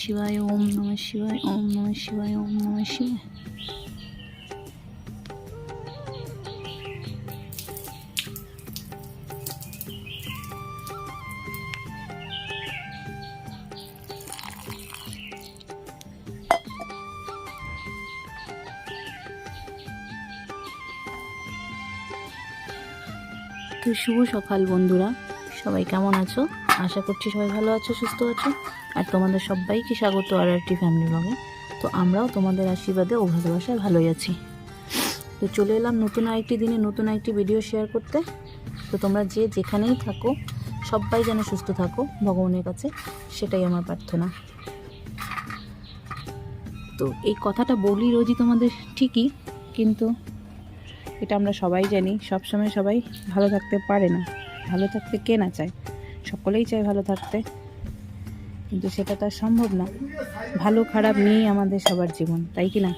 শিবায়, ওম নমঃ শিবায়, ওম নমঃ শিবায়, ওম নমঃ শিবায়। তো শুভ সকাল বন্ধুরা। সবাই কেমন আছো? আশা করছি সবাই ভালো আছো, সুস্থ আছো। আর তোমাদের সবাইকে স্বাগত আর একটি ফ্যামিলি ব্লগে তো আমরাও তোমাদের আশীর্বাদে ও ভালোবাসায় ভালোই আছি। তো চলে এলাম নতুন আরেকটি দিনে নতুন আরেকটি ভিডিও শেয়ার করতে। তো তোমরা যে যেখানেই থাকো, সবাই যেন সুস্থ থাকো, ভগবানের কাছে সেটাই আমার প্রার্থনা। তো এই কথাটা বলি রোজই তোমাদের ঠিকই, কিন্তু এটা আমরা সবাই জানি, সবসময় সবাই ভালো থাকতে পারে না, ভালো থাকতে কে না চায়। সকলেই চায় ভালো থাকতে। কিন্তু সেটা তো আর সম্ভব না। ভালো, খারাপ নিয়েই আমাদের সবার জীবন, তাই কি না?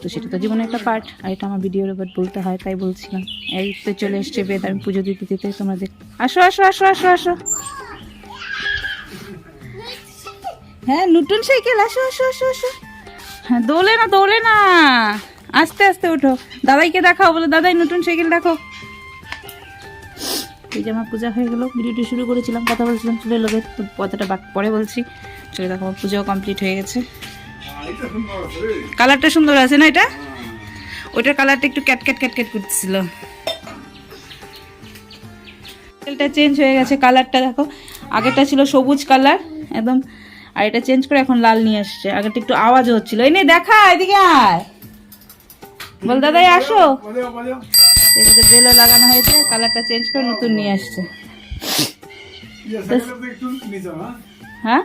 তো সেটা তো জীবনের একটা পার্ট আর এটা আমার ভিডিওর এবার বলতে হয়, তাই বলছিলাম। এই তো চলে এসছে বেদ, আমি পুজো দিতে দিতে তোমরা দেখ আসো আসো আসো আসো আসো। হ্যাঁ নতুন সাইকেল, আসো আসো আসো আসো। হ্যাঁ দোলে না দোলে না। আস্তে আস্তে ওঠো। দাদাইকে দেখাও, বলে, দাদাই, নতুন সাইকেল দেখো এই যে আমার পূজা হয়ে গেল। ভিডিওটি শুরু করেছিলাম, কথা বলছিলাম, চলে লোকে তো কথাটা পরে বলছি। চলে দেখো, আমার পুজোও কমপ্লিট হয়ে গেছে। কালারটা সুন্দর আছে না এটা? ওইটার কালারটা একটু ক্যাট ক্যাট ক্যাট ক্যাট করতেছিল সাইকেলটা চেঞ্জ হয়ে গেছে কালারটা দেখো। আগেরটা ছিল সবুজ কালার একদম। আর এটা চেঞ্জ করে এখন লাল নিয়ে আসছে। আগেরটা একটু আওয়াজও হচ্ছিল। এই নে, দেখা, এদিকে আয়। বল, দাদাই, আসো। এটাতে বেলও লাগানো হয়েছে কালারটা চেঞ্জ করে নতুন নিয়ে আসছে। হ্যাঁ?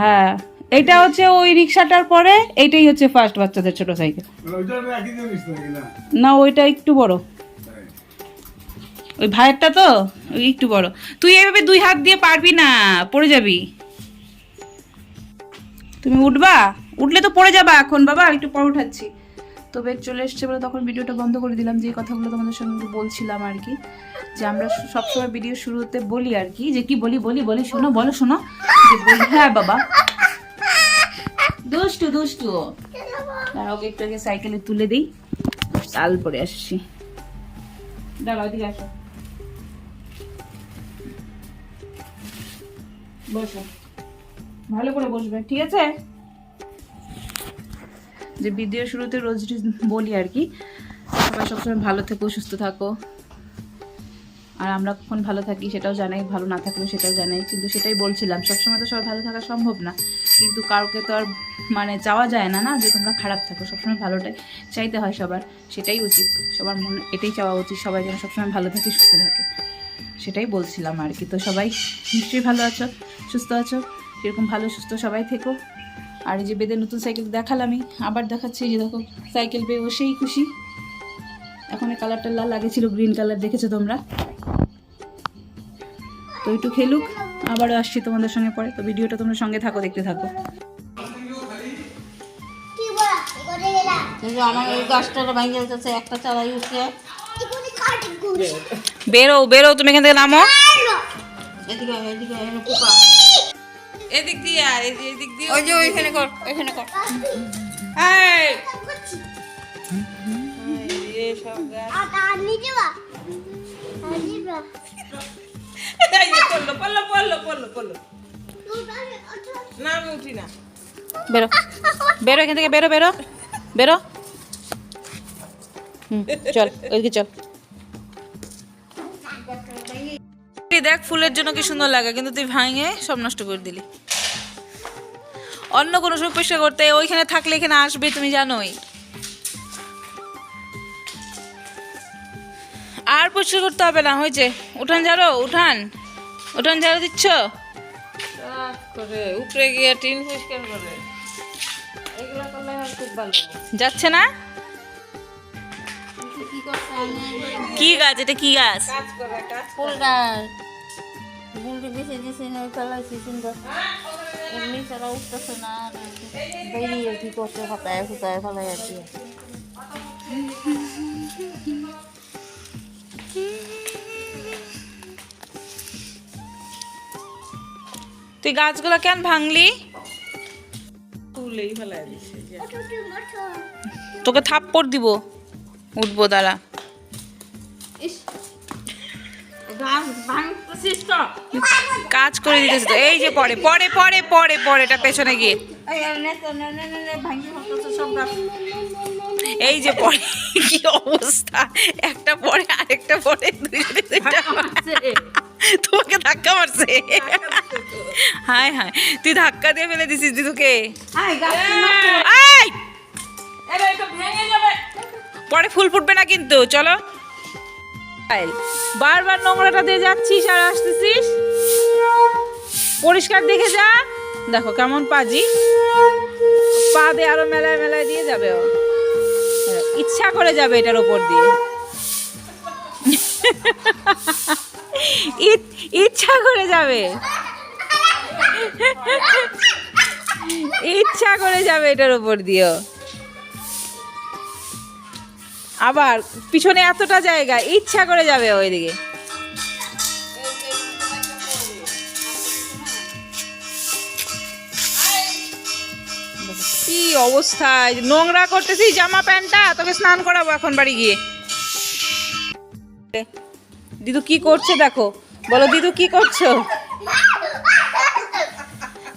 হ্যাঁ। এটা হচ্ছে ওই রিক্সাটার পরে এইটাই হচ্ছে ফার্স্ট বাচ্চাদের ছোট সাইকেল না? ওইটা একটু বড়। ওই ভাইয়েরটা তো? ওই একটু বড়। তুই এভাবে দুই হাত দিয়ে পারবি না পড়ে যাবি। তুমি উঠবা? উঠলে তো পড়ে যাবা এখন বাবা একটু পর উঠাচ্ছি। তো বেগ চলে এসছে বলে তখন ভিডিওটা বন্ধ করে দিলাম, যে কথাগুলো তোমাদের সঙ্গে বলছিলাম আর কি। যে আমরা সবসময় ভিডিও শুরুতে বলি আর কি, যে কি বলি বলি বলি, শোনো, বলো, শোনো। যে বলি হ্যাঁ বাবা। দুষ্টু দুষ্টু। দাঁড়াও ওকে একটু আগে সাইকেলে তুলে দিই। চাল পরে আসছি। দাঁড়াও এদিকে আসো। বসো। ভালো করে বসবে, ঠিক আছে? যে ভিডিও শুরুতে রোজ বলি আর কি, সবাই সবসময় ভালো থেকো, সুস্থ থাকো। আর আমরা কখন ভালো থাকি সেটাও জানাই, ভালো না থাকলেও সেটাও জানাই। কিন্তু সেটাই বলছিলাম, সবসময় তো সবাই ভালো থাকা সম্ভব না। কিন্তু কাউকে তো আর মানে চাওয়া যায় না না যে তোমরা খারাপ থাকো, সবসময় ভালোটাই চাইতে হয় সবার, সেটাই উচিত। সবার মনে এটাই চাওয়া উচিত, সবাই যেন সবসময় ভালো থাকে, সুস্থ থাকে। সেটাই বলছিলাম আর কি। তো সবাই নিশ্চয়ই ভালো আছো, সুস্থ আছো এরকম ভালো, সুস্থ সবাই থেকো। আর এই যে বেদের নতুন সাইকেল দেখালামই আবার দেখাচ্ছি যে দেখো সাইকেল পেয়ে সেই খুশি। এখন এই কালারটা লাল লাগেছিল গ্রিন কালার দেখেছ তোমরা? তো একটু খেলুক আবারও আসছি তোমাদের সঙ্গে পরে। তো ভিডিওটা তোমরা সঙ্গে থাকো দেখতে থাকো। আমার ওই গাছটা ভেঙে যাচ্ছে একটা চালাই উঠছে বেরো বেরো তুমি এখান থেকে নামো। এদিকে এদিকে পোকা। এদিক দিয়ে আর এদিক দিয়ে ওই যে ওইখানে কর ওইখানে কর। পড়ল পড়ল পড়ল পড়ল পড়ল। না আমি উঠি না। বেরো। বেরো এখান থেকে বেরো বেরো। বেরো। হুম, চল ওইদিকে চল। দেখ ফুলের জন্য কি সুন্দর লাগে কিন্তু তুই ভাঙে সব নষ্ট করে দিলি। অন্য কোনো সময় পরিষ্কার করতে ওইখানে থাকলে এখানে আসবে তুমি জানোই। আর পরিষ্কার করতে হবে না হয়েছে। উঠান ঝাড়ো উঠান। উঠান ঝাড়ো দিচ্ছ? করে উপরে গিয়ে টিন পরিষ্কার করে। এগুলো করলে খুব ভালো। যাচ্ছে না? কি করছে? আমি কি গাছ? এটা কি গাছ? কাজ করে কাজ ফুল গাছ। ফুলটি বেশি দিয়েছি না ফেলাইছি সুন্দর এমনি ছাড়া উঠতেছে না বেরিয়ে কি করছে ফাটায় ফুটায় ফেলাই আর কি তুই গাছগুলো কেন ভাঙলি? তুলেই ফেলাই দিছে তোকে থাপ্পড় দিব উঠবো দাঁড়া। ইস। কাজ করে দিতেছে তো। এই যে পরে পরে পরে পরে পরে এটা পেছনে গিয়ে। এই যে পরে কি অবস্থা? একটা পরে আরেকটা পরে তোমাকে ধাক্কা মারছে? হায় হায়। তুই ধাক্কা দিয়ে ফেলে দিছিস দিদুকে। পরে ফুল ফুটবে না কিন্তু চলো। বারবার নোংরাটা দিয়ে যাচ্ছিস আর আসতেছিস? পরিষ্কার দেখে যা। দেখো কেমন পাজি। পা দিয়ে আরও মেলায় মেলায় দিয়ে যাবে ও। ইচ্ছা করে যাবে এটার উপর দিয়ে। ইচ্ছা করে যাবে। ইচ্ছা করে যাবে এটার উপর দিয়েও। আবার পিছনে এতটা জায়গা, ইচ্ছা করে যাবে ওইদিকে। কি অবস্থা, এই যে নোংরা করতেছি, জামা প্যান্টটা, তোকে স্নান করাবো এখন বাড়ি গিয়ে। দিদু কি করছে দেখো? বলো দিদু কি করছ?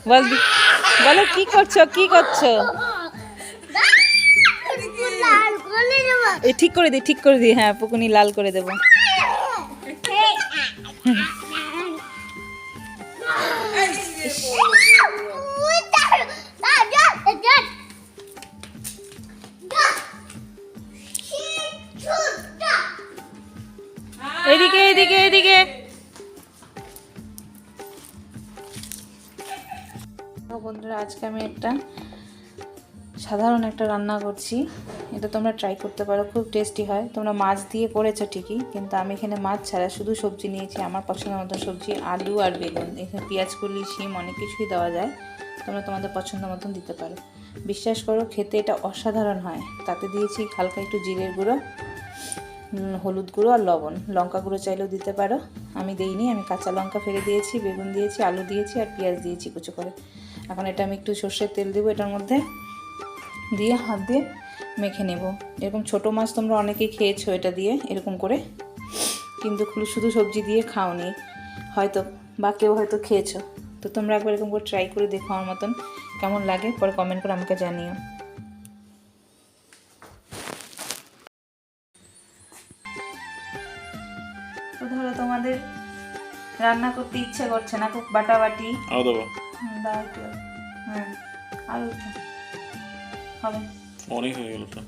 বল বলো কি করছ কি করছ? এই ঠিক করে দি ঠিক করে দি হ্যাঁ পুকুনি লাল করে দেবো। এদিকে এদিকে এদিকে। বন্ধুরা, আজকে আমি একটা সাধারণ একটা রান্না করছি। এটা তোমরা ট্রাই করতে পারো, খুব টেস্টি হয়। তোমরা মাছ দিয়ে করেছ ঠিকই, কিন্তু আমি এখানে মাছ ছাড়া শুধু সবজি নিয়েছি। আমার পছন্দ মতো সবজি আলু আর বেগুন। এখানে পেঁয়াজ কলি শিম অনেক কিছুই দেওয়া যায়। তোমরা তোমাদের পছন্দ মতন দিতে পারো। বিশ্বাস করো, খেতে এটা অসাধারণ হয়। তাতে দিয়েছি হালকা একটু জিরের গুঁড়ো হলুদ গুঁড়ো আর লবণ। লঙ্কা গুঁড়ো চাইলেও দিতে পারো। আমি দেইনি, আমি কাঁচা লঙ্কা ফেলে দিয়েছি, বেগুন দিয়েছি, আলু দিয়েছি আর পেঁয়াজ দিয়েছি কুচো করে। এখন এটা আমি একটু সর্ষের তেল দেবো এটার মধ্যে। দিয়ে হাত দিয়ে মেখে নেব। এরকম ছোট মাছ তোমরা অনেকেই খেয়েছো এটা দিয়ে এরকম করে। কিন্তু শুধু সবজি দিয়ে খাওনি। হয়তো বা কেউ হয়তো খেয়েছো। তো তোমরা একবার এরকম করে ট্রাই করে দেখো আমার মতন কেমন লাগে। পরে কমেন্ট করে আমাকে জানিও। তো ধরো তোমাদের রান্না করতে ইচ্ছে করছে না খুব বাটাবাটি। আরও দেবো। হুম, হ্যাঁ হবে। অনেক হয়ে গেল তো।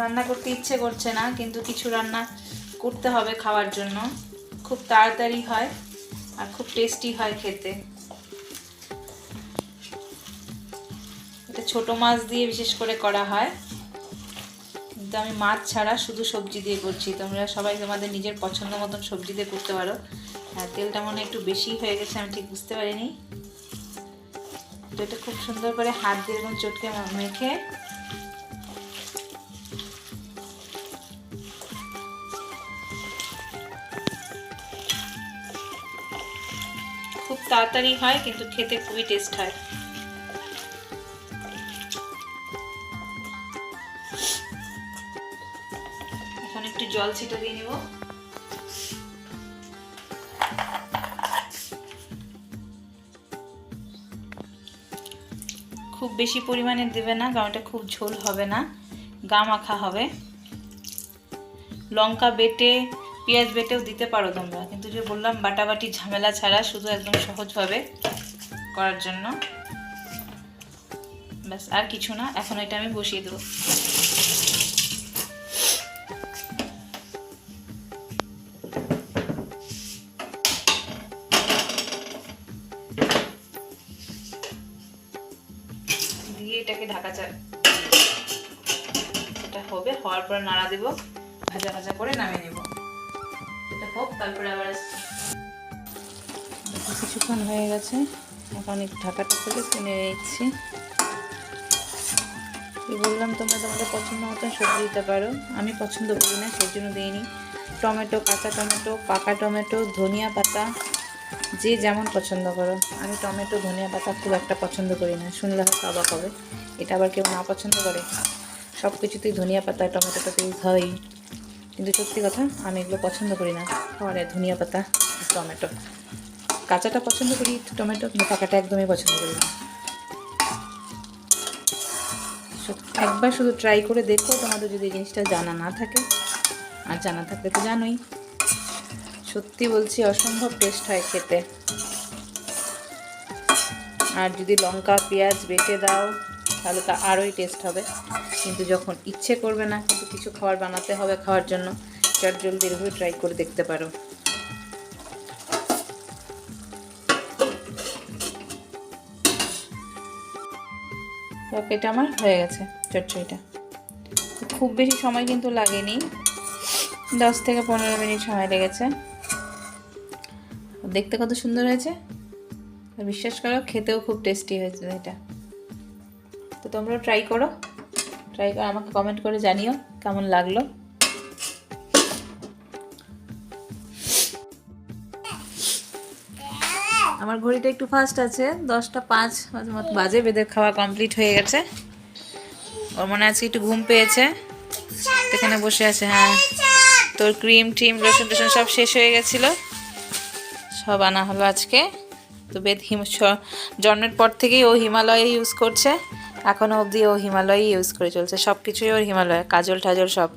রান্না করতে ইচ্ছে করছে না, কিন্তু কিছু রান্না করতে হবে খাওয়ার জন্য। খুব তাড়াতাড়ি হয় আর খুব টেস্টি হয় খেতে। এটা ছোট মাছ দিয়ে বিশেষ করে করা হয়। কিন্তু আমি মাছ ছাড়া শুধু সবজি দিয়ে করছি। তোমরা সবাই তোমাদের নিজের পছন্দ মতন সবজি দিয়ে করতে পারো। হ্যাঁ তেলটা মনে একটু বেশি হয়ে গেছে, আমি ঠিক বুঝতে পারিনি। এটা খুব সুন্দর করে হাত দিয়ে এরকম চটকে মেখে। খুব তাড়াতাড়ি হয়, কিন্তু খেতে খুবই টেস্ট হয়। এখন একটু জল ছিটা দিয়ে নিব। খুব বেশি পরিমাণে দেবে না কারণ এটা খুব ঝোল হবে না, গা মাখা হবে। লঙ্কা বেটে, পেঁয়াজ বেটেও দিতে পারো তোমরা, কিন্তু যে বললাম বাটাবাটি ঝামেলা ছাড়া শুধু একদম সহজভাবে করার জন্য। ব্যাস, আর কিছু না, এখন এটা আমি বসিয়ে দেবো। এটাকে এটা হবে, হওয়ার পর নাড়া দেবো, ভাজা ভাজা করে নামিয়ে নেব। এটা হোক, তারপরে আবার কিছুক্ষণ হয়ে গেছে, এখন একটু ঢাকাটা থেকে কিনে নিচ্ছি। বললাম, তোমরা তোমাদের পছন্দ মতন সবজি দিতে পারো। আমি পছন্দ করি না, সেই জন্য দিইনি। টমেটো, কাঁচা টমেটো, পাকা টমেটো, ধনিয়া পাতা যে যেমন পছন্দ করো। আমি টমেটো, ধনিয়া পাতা খুব একটা পছন্দ করি না। শুনলে হয়তো অবাক হবে। এটা আবার কেউ না পছন্দ করে? সব কিছুতেই ধনিয়া পাতা, টমেটোটা তো ইউজ হয়ই। কিন্তু সত্যি কথা, আমি এগুলো পছন্দ করি না। খাবারে ধনিয়া পাতা, টমেটো। কাঁচাটা পছন্দ করি, টমেটো, কিন্তু পাকাটা একদমই পছন্দ করি না। একবার শুধু ট্রাই করে দেখো, তোমাদের যদি জিনিসটা জানা না থাকে। আর জানা থাকলে তো জানোই। সত্যি বলছি, অসম্ভব টেস্ট হয় খেতে। আর যদি লঙ্কা, পেঁয়াজ বেটে দাও, তাহলে তা আরোই টেস্ট হবে। কিন্তু যখন ইচ্ছে করবে না, কিন্তু কিছু খাবার বানাতে হবে খাওয়ার জন্য, চট জলদি এভাবে ট্রাই করে দেখতে পারো। এটা আমার হয়ে গেছে চচ্চড়িটা। খুব বেশি সময় কিন্তু লাগেনি। দশ থেকে পনেরো মিনিট সময় লেগেছে। দেখতে কত সুন্দর হয়েছে? আর বিশ্বাস করো, খেতেও খুব টেস্টি হয়েছে এটা। তো তোমরাও ট্রাই করো। ট্রাই করে আমাকে কমেন্ট করে জানিও কেমন লাগল। আমার ঘড়িটা একটু ফাস্ট আছে, দশটা পাঁচ মতো বাজে, বেদের খাওয়া কমপ্লিট হয়ে গেছে। ওর মনে আছে একটু ঘুম পেয়েছে। এখানে বসে আছে হ্যাঁ। তোর ক্রিম টিম লোশন টোশন সব শেষ হয়ে গেছিল। সব আনা হলো আজকে। তো বেদ হিম জন্মের পর থেকেই ও হিমালয় ইউজ করছে। এখনও অবধি ও হিমালয় ইউজ করে চলছে। সব কিছুই ওর হিমালয়। কাজল টাজল সব।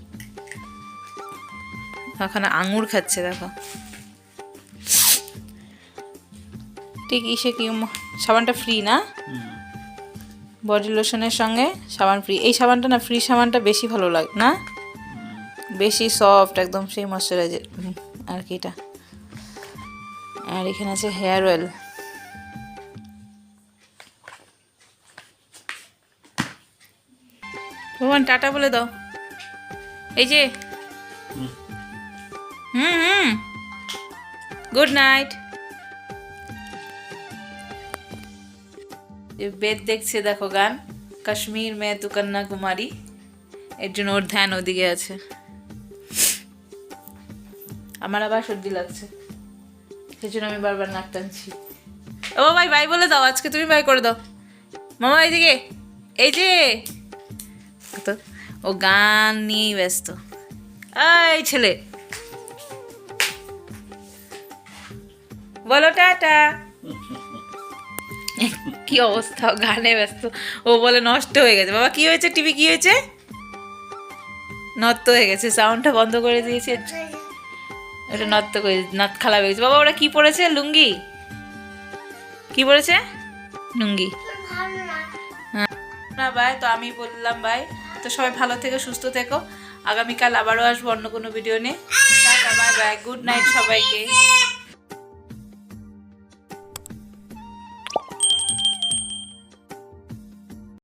ওখানে আঙুর খাচ্ছে, দেখো। ঠিক ইসে কি সাবানটা ফ্রি না? বডি লোশনের সঙ্গে সাবান ফ্রি এই সাবানটা না ফ্রি সাবানটা বেশি ভালো লাগে না? বেশি সফট একদম সেই ময়শ্চারাইজার আর কি এটা? আর এখানে আছে হেয়ার অয়েল ভগবান, টাটা বলে দাও। এই যে। হুম হুম। গুড নাইট বেদ দেখছে, দেখো গান। কাশ্মীর মে তু কন্যাকুমারী। এর জন্য ওর ধ্যান ওদিকে আছে। আমার আবার সর্দি লাগছে। সেই জন্য আমি বারবার নাক টানছি। ও ভাই ভাই বলে দাও, আজকে তুমি ভাই করে দাও। মামা, এইদিকে। এই যে। তো ও গান নিয়েই ব্যস্ত। এই ছেলে। বলো, টাটা। কি অবস্থা গানে ব্যস্ত। ও বলে, নষ্ট হয়ে গেছে। বাবা, কি হয়েছে? টিভি কি হয়েছে? নষ্ট হয়ে গেছে। সাউন্ডটা বন্ধ করে দিয়েছে। এটা নত্ত করে নাত খালা গেছে বাবা, ওরা কি পড়েছে? লুঙ্গি? কি পড়েছে? লুঙ্গি। হ্যাঁ। না ভাই, তো আমি বললাম ভাই, তো সবাই ভালো থেকো, সুস্থ থেকো। আগামীকাল আবারও আসব অন্য কোনো ভিডিও নিয়ে। Tata bye bye good night সবাইকে।